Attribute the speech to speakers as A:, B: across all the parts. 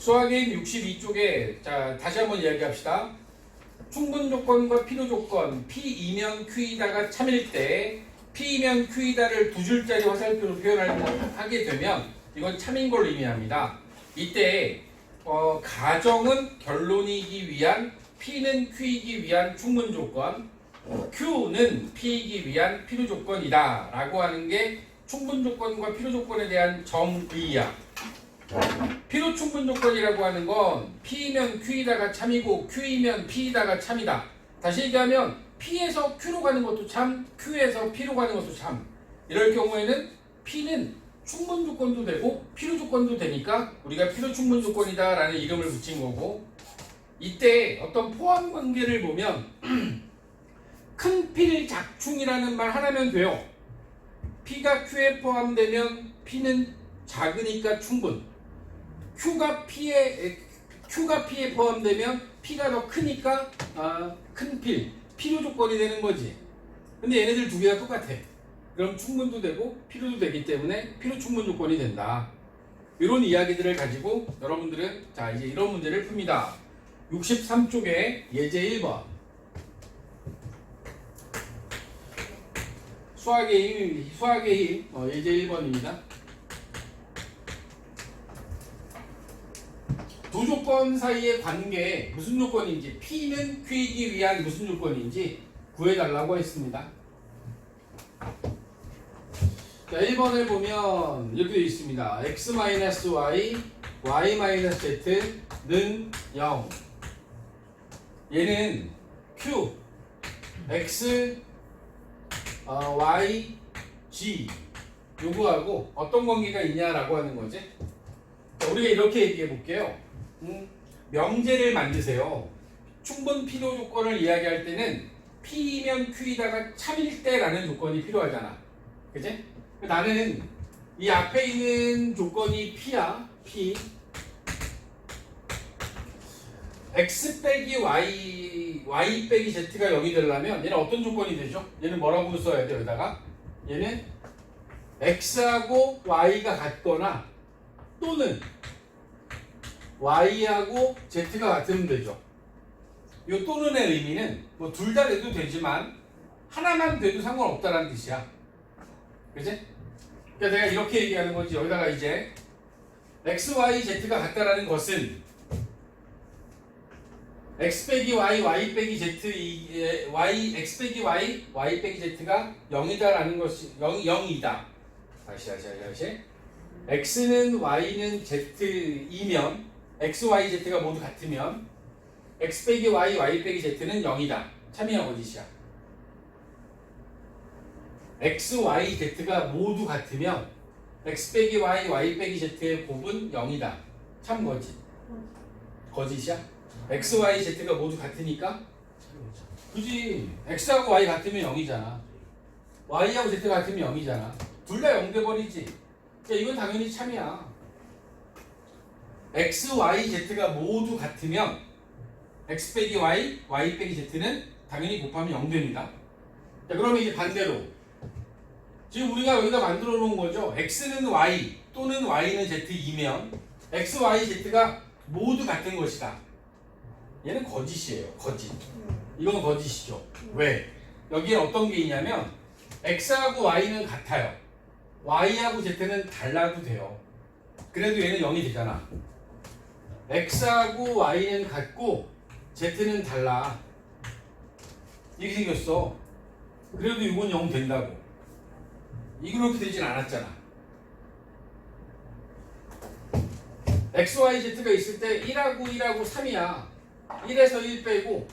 A: 수학의 62쪽에 자 다시 한번 이야기합시다. 충분 조건과 필요 조건 P이면 Q이다가 참일 때 P이면 Q이다를 두 줄짜리 화살표로 표현하게 되면 이건 참인 걸로 의미합니다. 이때 어, 가정은 결론이기 위한 P는 Q이기 위한 충분 조건 Q는 P이기 위한 필요 조건이다 라고 하는 게 충분 조건과 필요 조건에 대한 정의야. 필요 충분 조건이라고 하는 건 P이면 Q이다가 참이고 Q이면 P이다가 참이다. 다시 얘기하면 P에서 Q로 가는 것도 참, Q에서 P로 가는 것도 참. 이럴 경우에는 P는 충분 조건도 되고 필요 조건도 되니까 우리가 필요 충분 조건이다라는 이름을 붙인 거고 이때 어떤 포함 관계를 보면 큰 필 작충이라는 말 하나면 돼요. P가 Q에 포함되면 P는 작으니까 충분. Q가 P에 Q가 P에 포함되면 P가 더 크니까 아, 큰 필, 필요 조건이 되는 거지. 근데 얘네들 두 개가 똑같아. 그럼 충분도 되고 필요도 되기 때문에 필요 충분 조건이 된다. 이런 이야기들을 가지고 여러분들은 자 이제 이런 문제를 풉니다. 63쪽에 예제 1번 수학의 힘, 수학의 힘 어, 예제 1번입니다. 두 조건 사이의 관계 무슨 조건인지 P는 Q이기 위한 무슨 조건인지 구해달라고 했습니다. 자, 1번을 보면 이렇게 되어 있습니다. x-y, y-z는 0. 얘는 q, x, 어, y, g 요거하고 어떤 관계가 있냐라고 하는 거지. 자, 우리가 이렇게 얘기해 볼게요. 음, 명제를 만드세요. 충분 필요 조건을 이야기할 때는 P이면 Q이다가 참일 때라는 조건이 필요하잖아. 그지? 나는 이 앞에 있는 조건이 P야. P. X 빼기 Y, Y 빼기 Z가 0이 되려면 얘는 어떤 조건이 되죠? 얘는 뭐라고 써야 돼요, 여기다가? 얘는 X하고 Y가 같거나 또는 Y하고 Z가 같으면 되죠. 이 또는의 의미는 뭐 둘 다 돼도 되지만 하나만 돼도 상관없다라는 뜻이야. 그지? 그러니까 내가 이렇게 얘기하는 거지. 여기다가 이제 X, Y, Z가 같다라는 것은 X 빼기 Y, Y 빼기 Z, 이, 에, Y, X 빼기 Y, Y 빼기 Z가 0이다라는 것이 0, 0이다. 다시 다시 다시 다시. X는 Y는 Z이면 X, Y, Z가 모두 같으면 X 빼기 Y, Y 빼기 Z는 0이다. 참이야 거짓이야. X, Y, Z가 모두 같으면 X 빼기 Y, Y 빼기 Z의 곱은 0이다. 참 거짓. 거짓이야? X, Y, Z가 모두 같으니까? 그지. X하고 Y 같으면 0이잖아. Y하고 Z 같으면 0이잖아. 둘 다 0 돼버리지. 그러니까 이건 당연히 참이야. X, Y, Z가 모두 같으면 X 빼기 Y, Y 빼기 Z는 당연히 곱하면 0 됩니다. 자, 그러면 이제 반대로 지금 우리가 여기다 만들어 놓은 거죠. X는 Y 또는 Y는 Z이면 X, Y, Z가 모두 같은 것이다. 얘는 거짓이에요. 거짓. 이건 거짓이죠. 왜? 여기에 어떤 게 있냐면 X하고 Y는 같아요. Y하고 Z는 달라도 돼요. 그래도 얘는 0이 되잖아. X하고 Y는 같고 Z는 달라. 이렇게 생겼어. 그래도 이건 0 된다고. 이렇게 되진 않았잖아. X, Y, Z가 있을 때 1하고 1하고 3이야. 1에서 1 빼고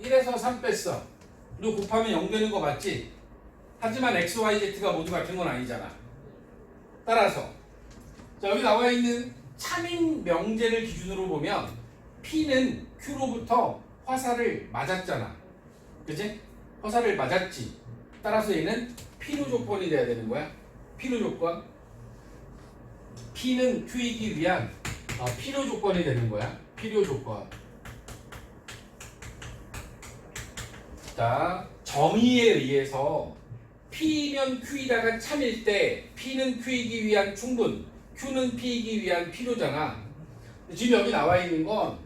A: 1에서 3 뺐어. 그리고 곱하면 0 되는 거 맞지? 하지만 X, Y, Z가 모두 같은 건 아니잖아. 따라서 자, 여기 나와 있는 참인 명제를 기준으로 보면 P는 Q로부터 화살을 맞았잖아. 그지? 화살을 맞았지. 따라서 얘는 필요 조건이 돼야 되는 거야. 필요 조건. P는 Q이기 위한 어, 필요 조건이 되는 거야. 필요 조건. 자, 정의에 의해서 P면 Q이다가 참일 때 P는 Q이기 위한 충분, Q는 P이기 위한 필요잖아. 지금 여기 나와 있는 건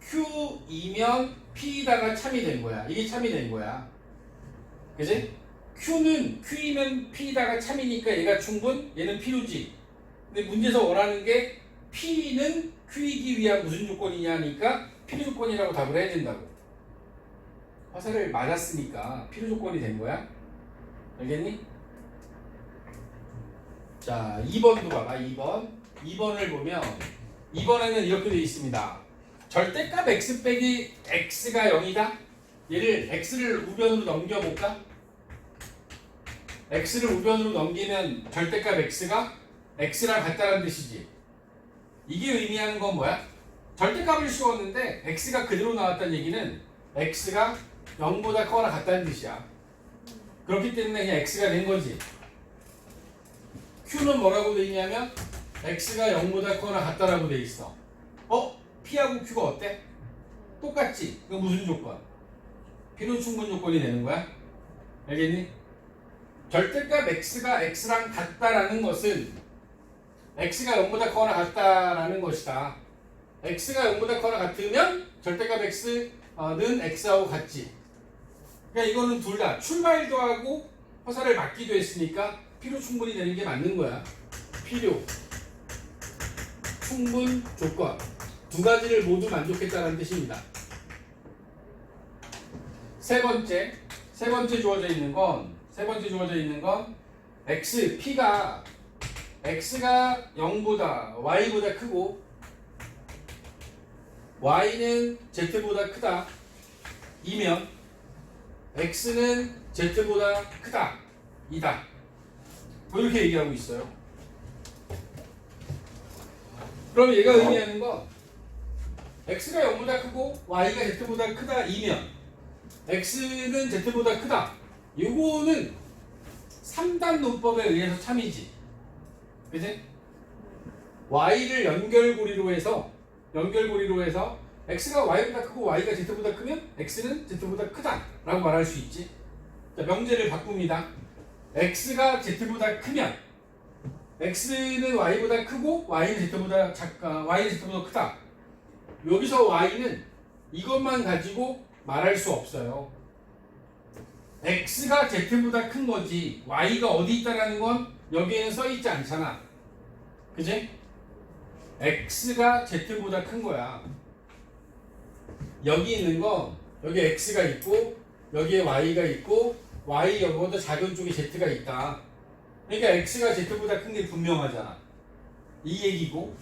A: Q이면 P다가 참이 된 거야. 이게 참이 된 거야. 그지? Q는 Q이면 P다가 참이니까 얘가 충분, 얘는 필요지. 근데 문제에서 원하는 게 P는 Q이기 위한 무슨 조건이냐니까 필요 조건이라고 답을 해야 된다고. 화살을 맞았으니까 필요 조건이 된 거야. 알겠니? 자, 2번도 봐봐. 2번. 2번을 보면 2번에는 이렇게 되어 있습니다. 절대값 x 빼기 x가 0이다. 얘를 x를 우변으로 넘겨 볼까? x를 우변으로 넘기면 절대값 x가 x랑 같다는 뜻이지. 이게 의미하는 건 뭐야? 절대값을 씌웠는데 x가 그대로 나왔다는 얘기는 x가 0보다 커거나 같다는 뜻이야. 그렇기 때문에 그냥 x가 된 거지. Q는 뭐라고 돼 있냐면 x가 0보다 커거나 같다라고 돼 있어. 어? p하고 q가 어때? 똑같지? 그 무슨 조건? 필요 충분 조건이 되는 거야? 알겠니? 절대값 x가 x랑 같다라는 것은 x가 0보다 커거나 같다라는 것이다. x가 0보다 커거나 같으면 절대값 x는 x하고 같지. 그러니까 이거는 둘 다 출발도 하고 화살을 맞기도 했으니까 필요 충분이 되는 게 맞는 거야. 필요. 충분 조건. 두 가지를 모두 만족했다는 뜻입니다. 세 번째 세 번째 주어져 있는 건 세 번째 주어져 있는 건 x p가 x가 0보다 y보다 크고 y는 z보다 크다. 이면 x는 z보다 크다. 이다 뭐 이렇게 얘기하고 있어요 그럼 얘가 의미하는 건 x가 0보다 크고 y가 z보다 크다 이면 x는 z보다 크다 요거는 3단 논법에 의해서 참이지 그지? y를 연결고리로 해서 연결고리로 해서 x가 y보다 크고 y가 z보다 크면 x는 z보다 크다라고 말할 수 있지. 자, 명제를 바꿉니다. X가 z보다 크면 x는 y보다 크고 y는 z보다 작가 y는 z보다 크다. 여기서 y는 이것만 가지고 말할 수 없어요. x가 z보다 큰 거지 y가 어디 있다라는 건 여기에는 써 있지 않잖아. 그지? x가 z보다 큰 거야. 여기 있는 거 여기 x가 있고 여기에 y가 있고 y 여보다 작은 쪽에 z가 있다. 그러니까 x가 z보다 큰 게 분명하잖아. 이 얘기고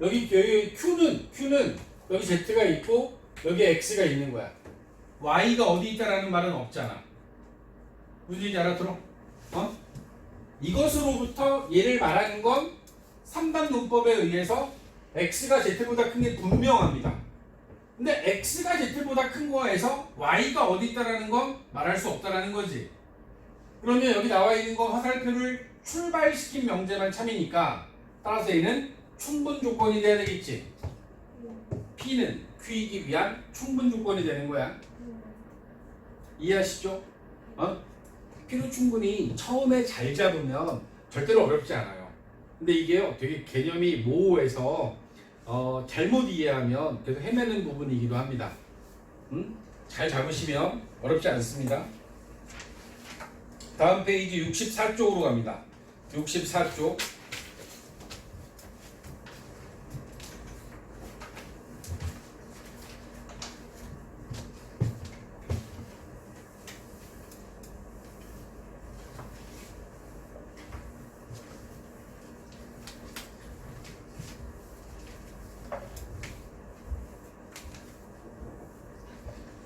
A: 여기 여기 q는 q는 여기 z가 있고 여기 x가 있는 거야. y가 어디 있다라는 말은 없잖아. 무슨 얘기인지 알아들어? 어? 이것으로부터 얘를 말하는 건 3단 논법에 의해서 x가 z보다 큰 게 분명합니다. 근데 x가 z보다 큰 거에서 y가 어디 있다라는 건 말할 수 없다라는 거지. 그러면 여기 나와 있는 거 화살표를 출발시킨 명제만 참이니까 따라서 얘는 충분 조건이 돼야 되겠지. p는 q이기 위한 충분 조건이 되는 거야. 이해하시죠? 어? 필요 충분히 처음에 잘 잡으면 절대로 어렵지 않아요. 근데 이게요 되게 개념이 모호해서 어, 잘못 이해하면 계속 헤매는 부분이기도 합니다. 음? 잘 잡으시면 어렵지 않습니다. 다음 페이지 64쪽으로 갑니다. 64쪽.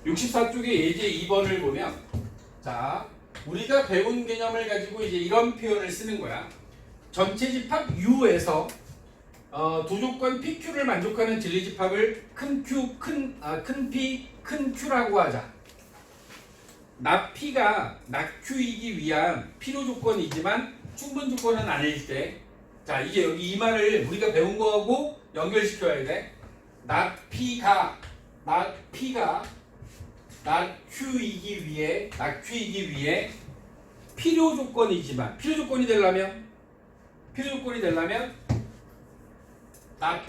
A: 육십사 쪽에 예제 2번을 보면 자 우리가 배운 개념을 가지고 이제 이런 표현을 쓰는 거야. 전체 집합 U에서 어, 두 조건 PQ를 만족하는 진리 집합을 큰 Q, 큰, 아, 큰 P, 큰 Q라고 하자. 나 P가 나 Q이기 위한 필요 조건이지만 충분 조건은 아닐 때. 자, 이제 여기 이 말을 우리가 배운 거하고 연결시켜야 돼. 나 P가, 나 P가 나 Q이기 위해, 나 Q이기 위해 필요 조건이지만 필요 조건이 되려면 필요 조건이 되려면 나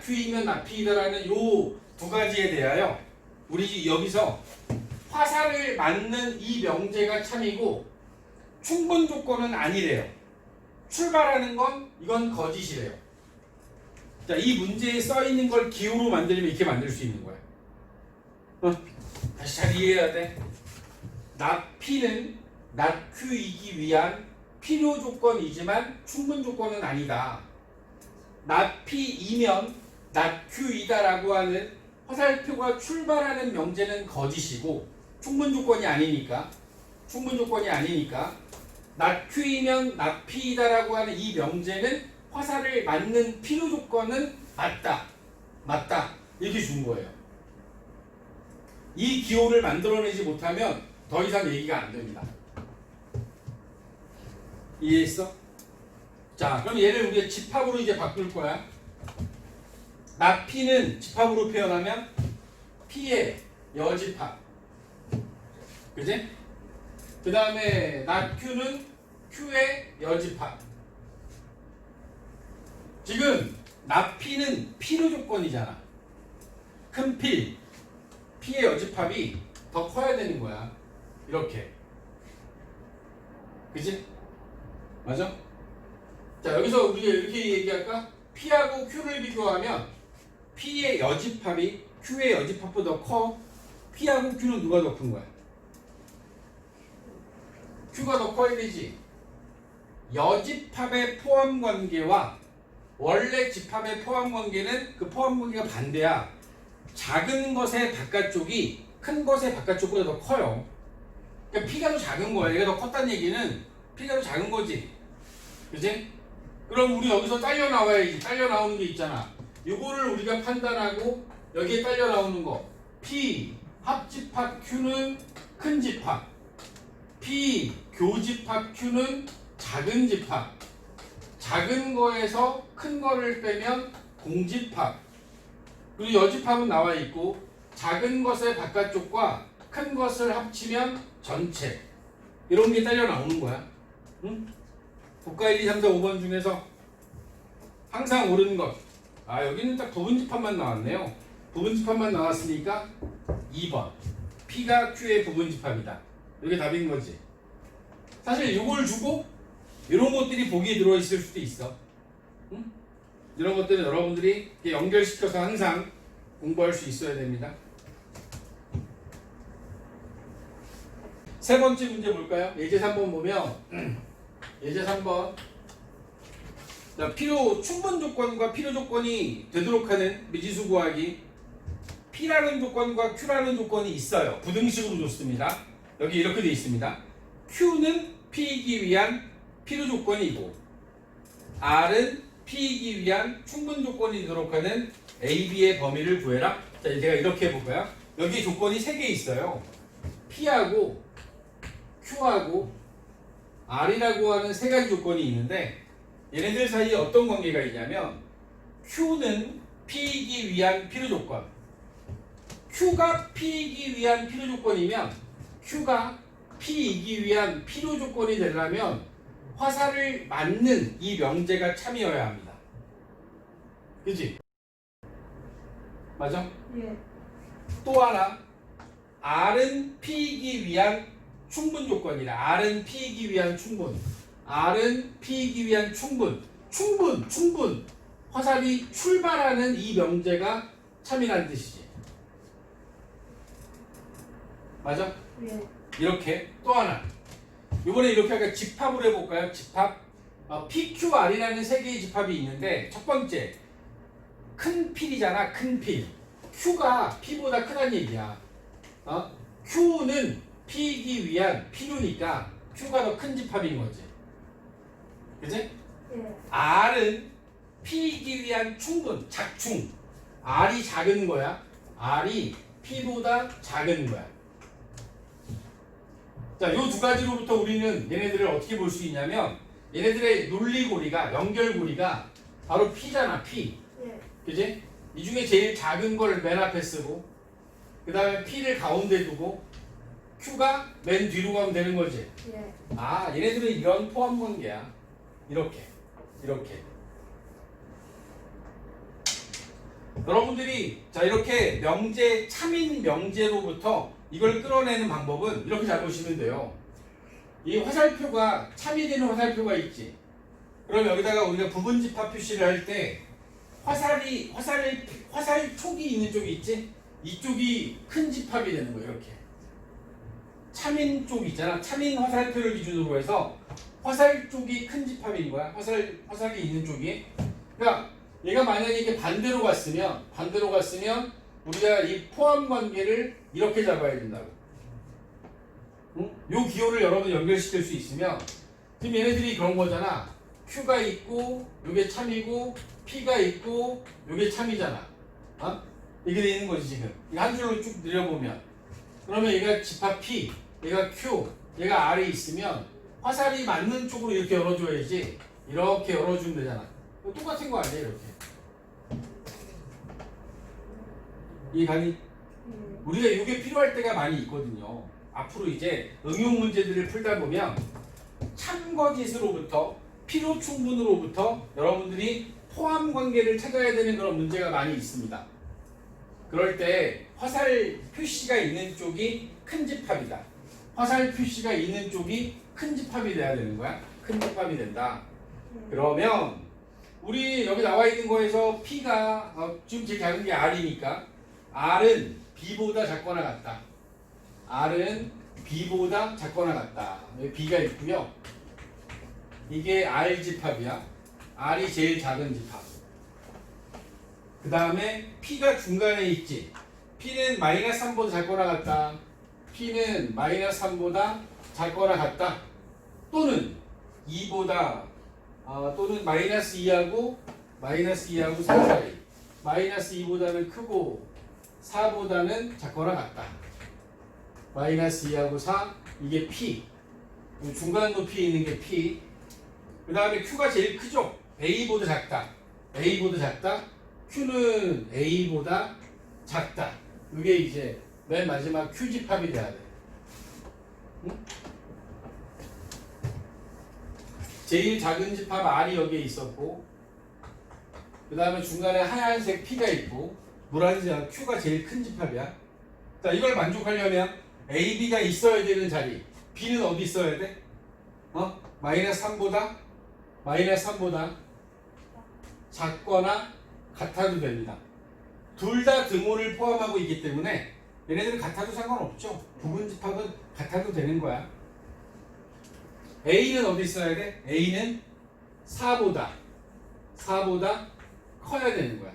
A: Q이면 나 P이다라는 요 두 가지에 대하여 우리 여기서 화살을 맞는 이 명제가 참이고 충분 조건은 아니래요. 출발하는 건 이건 거짓이래요. 자, 이 문제에 써 있는 걸 기호로 만들면 이렇게 만들 수 있는 거야. 어? 다시 잘 이해해야 돼. 나 Q이기 위한 필요 조건이지만 충분 조건은 아니다. 나 Q이다라고 하는 화살표가 출발하는 명제는 거짓이고 충분 조건이 아니니까 충분 조건이 아니니까 나 P이다라고 하는 이 명제는 화살을 맞는 필요 조건은 맞다. 맞다. 이렇게 준 거예요. 이 기호를 만들어내지 못하면 더 이상 얘기가 안 됩니다. 이해했어? 자, 그럼 얘를 우리가 집합으로 이제 바꿀 거야. 나 P는 집합으로 표현하면 P의 여집합. 그지? 그 다음에 나 Q는 Q의 여집합. 지금 나 P는 필요 조건이잖아. 큰 필. P의 여집합이 더 커야 되는 거야. 이렇게. 그지? 맞아? 자, 여기서 우리가 이렇게 얘기할까? P하고 Q를 비교하면 P의 여집합이 Q의 여집합보다 커. P하고 Q는 누가 더 큰 거야? Q가 더 커야 되지. 여집합의 포함 관계와 원래 집합의 포함 관계는 그 포함 관계가 반대야. 작은 것의 바깥쪽이 큰 것의 바깥쪽보다 더 커요. 그러니까 P가 더 작은 거야. 얘가 더 컸다는 얘기는 P가 더 작은 거지. 그지? 그럼 우리 여기서 딸려 나와야지. 딸려 나오는 게 있잖아. 이거를 우리가 판단하고 여기에 딸려 나오는 거. P 합집합 Q는 큰 집합. P 교집합 Q는 작은 집합. 작은 거에서 큰 거를 빼면 공집합. 그리고 여집합은 나와 있고 작은 것의 바깥쪽과 큰 것을 합치면 전체. 이런 게 딸려 나오는 거야. 응? 국가 1, 2, 3, 4, 5번 중에서 항상 옳은 것. 아, 여기는 딱 부분집합만 나왔네요. 부분집합만 나왔으니까 2번. P가 Q의 부분집합이다. 이게 답인 거지. 사실 이걸 주고 이런 것들이 보기에 들어있을 수도 있어. 응? 이런 것들은 여러분들이 연결시켜서 항상 공부할 수 있어야 됩니다. 세 번째 문제 볼까요? 예제 3번 보면 예제 3번 자, 필요 충분 조건과 필요 조건이 되도록 하는 미지수 구하기 P라는 조건과 Q라는 조건이 있어요. 부등식으로 줬습니다. 여기 이렇게 돼 있습니다. Q는 P이기 위한 필요 조건이고 R은 P이기 위한 충분 조건이 되도록 하는 A, B의 범위를 구해라. 자, 제가 이렇게 해볼까요? 여기 조건이 세개 있어요. P하고 Q하고 R이라고 하는 세 가지 조건이 있는데 얘네들 사이에 어떤 관계가 있냐면 Q는 P이기 위한 필요 조건 Q가 P이기 위한 필요 조건이면 Q가 P이기 위한 필요 조건이 되려면 화살을 맞는 이 명제가 참이어야 합니다. 그지? 맞아?
B: 예.
A: 또 하나 R은 P이기 위한 충분 조건이라 R은 P이기 위한 충분 R은 P이기 위한 충분 충분 충분 화살이 출발하는 이 명제가 참이라는 뜻이지 맞아?
B: 예.
A: 이렇게 또 하나 이번에 이렇게 아까 집합을 해볼까요? 집합 어, PQR이라는 세 개의 집합이 있는데 첫 번째 큰 필이잖아 큰 필. Q가 P보다 크다는 얘기야. 어? Q는 P이기 위한 필요니까 Q가 더 큰 집합인 거지. 그지?
B: 예.
A: R은 P이기 위한 충분, 작충. R이 작은 거야. R이 P보다 작은 거야. 자, 요 두 가지로부터 우리는 얘네들을 어떻게 볼 수 있냐면 얘네들의 논리고리가 연결고리가 바로 P잖아, P.
B: 예.
A: 그지? 이 중에 제일 작은 걸 맨 앞에 쓰고 그 다음에 P를 가운데 두고 Q가 맨 뒤로 가면 되는 거지.
B: 예.
A: 아, 얘네들은 이런 포함 관계야. 이렇게, 이렇게. 여러분들이 자 이렇게 명제 참인 명제로부터 이걸 끌어내는 방법은 이렇게 잘 보시면 돼요. 이 화살표가 참이 되는 화살표가 있지. 그럼 여기다가 우리가 부분 집합 표시를 할 때 화살이 화살이 화살 촉이 있는 쪽이 있지. 이쪽이 큰 집합이 되는 거예요. 이렇게. 참인 쪽 있잖아. 참인 화살표를 기준으로 해서 화살 쪽이 큰 집합인 거야. 화살 화살이 있는 쪽이. 그러니까 얘가 만약에 이게 반대로 갔으면 반대로 갔으면 우리가 이 포함 관계를 이렇게 잡아야 된다고. 응? 요 기호를 여러분 연결시킬 수 있으면 지금 얘네들이 그런 거잖아. Q가 있고 요게 참이고 P가 있고 요게 참이잖아. 어? 이게 돼 있는 거지 지금. 이거 한 줄로 쭉 내려보면 그러면 얘가 집합 P, 얘가 Q, 얘가 R이 있으면 화살이 맞는 쪽으로 이렇게 열어줘야지 이렇게 열어주면 되잖아. 똑같은 거 아니야 이렇게. 이 강의 우리가 이게 필요할 때가 많이 있거든요. 앞으로 이제 응용 문제들을 풀다 보면 참거짓으로부터 필요 충분으로부터 여러분들이 포함 관계를 찾아야 되는 그런 문제가 많이 있습니다. 그럴 때 화살 표시가 있는 쪽이 큰 집합이다. 화살 표시가 있는 쪽이 큰 집합이 돼야 되는 거야. 큰 집합이 된다. 그러면 우리 여기 나와 있는 거에서 P가 어, 지금 제일 작은 게 R이니까 R은 B보다 작거나 같다. R은 B보다 작거나 같다. 여기 B가 있고요. 이게 R 집합이야. R이 제일 작은 집합. 그 다음에 P가 중간에 있지. P는 마이너스 3보다 작거나 같다. P는 마이너스 3보다 작거나 같다. 또는 2보다 아, 또는 마이너스 2하고 마이너스 2하고 4 사이. 마이너스 2보다는 크고 4보다는 작거나 같다. 마이너스 2하고 4 이게 P. 중간 높이에 있는 게 P. 그 다음에 Q가 제일 크죠. A보다 작다. A보다 작다. Q는 A보다 작다. 이게 이제 맨 마지막 Q 집합이 돼야 돼. 응? 제일 작은 집합 R이 여기에 있었고, 그 다음에 중간에 하얀색 P가 있고, 노란색 Q가 제일 큰 집합이야. 자, 이걸 만족하려면 A, B가 있어야 되는 자리. B는 어디 있어야 돼? 어? 마이너스 3보다? 마이너스 3보다 작거나 같아도 됩니다. 둘 다 등호를 포함하고 있기 때문에 얘네들은 같아도 상관없죠. 부분 집합은 같아도 되는 거야. A는 어디 있어야 돼? A는 4보다 4보다 커야 되는 거야.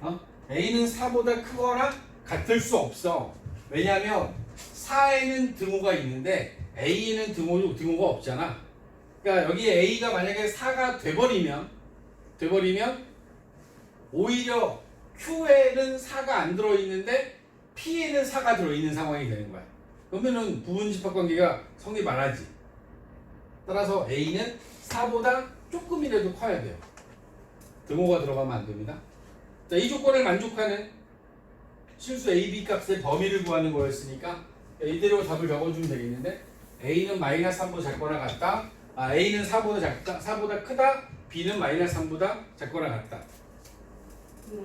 A: 어? A는 4보다 크거나 같을 수 없어. 왜냐하면 4에는 등호가 있는데 A에는 등호, 등호가 없잖아. 그러니까 여기 A가 만약에 4가 돼버리면 돼버리면 오히려 Q에는 4가 안 들어있는데 P에는 4가 들어있는 상황이 되는 거야. 그러면은 부분 집합 관계가 성립 안 하지. 따라서 A는 4보다 조금이라도 커야 돼요. 등호가 들어가면 안 됩니다. 자, 이 조건을 만족하는 실수 A, B 값의 범위를 구하는 거였으니까 이대로 답을 적어주면 되겠는데 A는 마이너스 3보다 작거나 같다. 아, A는 4보다 작다, 4보다 크다. B는 마이너스 3보다 작거나 같다.
B: 네.